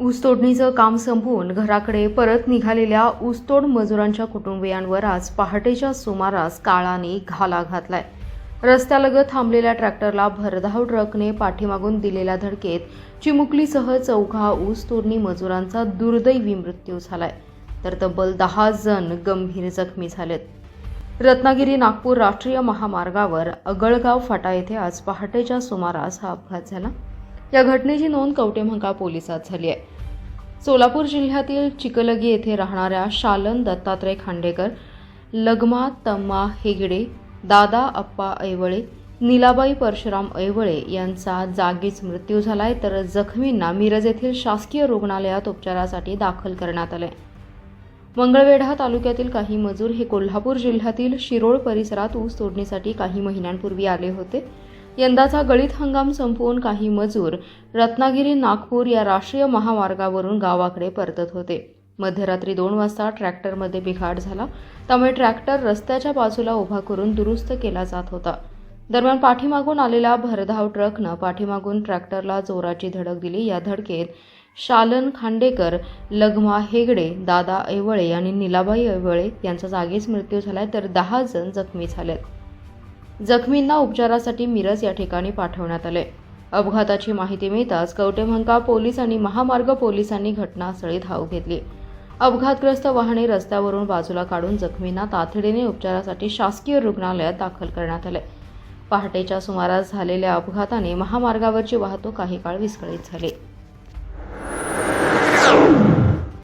ऊसतोडणीचं काम संपवून घराकडे परत निघालेल्या ऊसतोड मजुरांच्या कुटुंबियांवर आज पहाटेच्या सुमारास काळाने घाला घातलाय. रस्त्यालगत थांबलेल्या ट्रॅक्टरला भरधाव ट्रकने पाठीमागून दिलेल्या धडकेत चिमुकलीसह चौघा ऊस तोडणी मजुरांचा दुर्दैवी मृत्यू झालाय. तर तब्बल दहा जण गंभीर जखमी झालेत. रत्नागिरी नागपूर राष्ट्रीय महामार्गावर अगळगाव फाटा येथे आज पहाटेच्या सुमारास हा अपघात झाला. या घटनेची नोंद कवटेमंका पोलिसात झाली आहे. सोलापूर जिल्ह्यातील चिकलगी येथे राहणाऱ्या शालन दत्तात्रय खांडेकर लगमा तम्मा हेगडे दादा अप्पा ऐवळे नीलाबाई परशुराम ऐवळे यांचा जागीच मृत्यू झालाय तर जखमींना मिरज येथील शासकीय रुग्णालयात उपचारासाठी दाखल करण्यात आले मंगळवेढा तालुक्यातील काही मजूर हे कोल्हापूर जिल्ह्यातील शिरोळ परिसरात ऊस तोडणीसाठी काही महिन्यांपूर्वी आले होते. यंदाचा गळीत हंगाम संपवून काही मजूर रत्नागिरी नागपूर या राष्ट्रीय महामार्गावरून गावाकडे परतत होते. मध्यरात्री दोन वाजता ट्रॅक्टरमध्ये बिघाड झाला. त्यामुळे ट्रॅक्टर रस्त्याच्या बाजूला उभा करून दुरुस्त केला जात होता. दरम्यान पाठीमागून आलेल्या भरधाव ट्रकनं पाठीमागून ट्रॅक्टरला जोराची धडक दिली. या धडकेत शालन खांडेकर लघमा हेगडे दादा ऐवळे आणि निलाबाई ऐवळे यांचा जागीच मृत्यू झालाय. तर दहा जण जखमी झालेत. जखमींना उपचारासाठी मिरज या ठिकाणी पाठवण्यात आले. अपघाताची माहिती मिळताच कवटेमंका पोलीस आणि महामार्ग पोलिसांनी घटनास्थळी धाव घेतली. अपघातग्रस्त वाहने रस्त्यावरून बाजूला काढून जखमींना तातडीने उपचारासाठी शासकीय रुग्णालयात दाखल करण्यात आले. पहाटेच्या सुमारास झालेल्या अपघाताने महामार्गावरची वाहतूक काही काळ विस्कळीत झाली.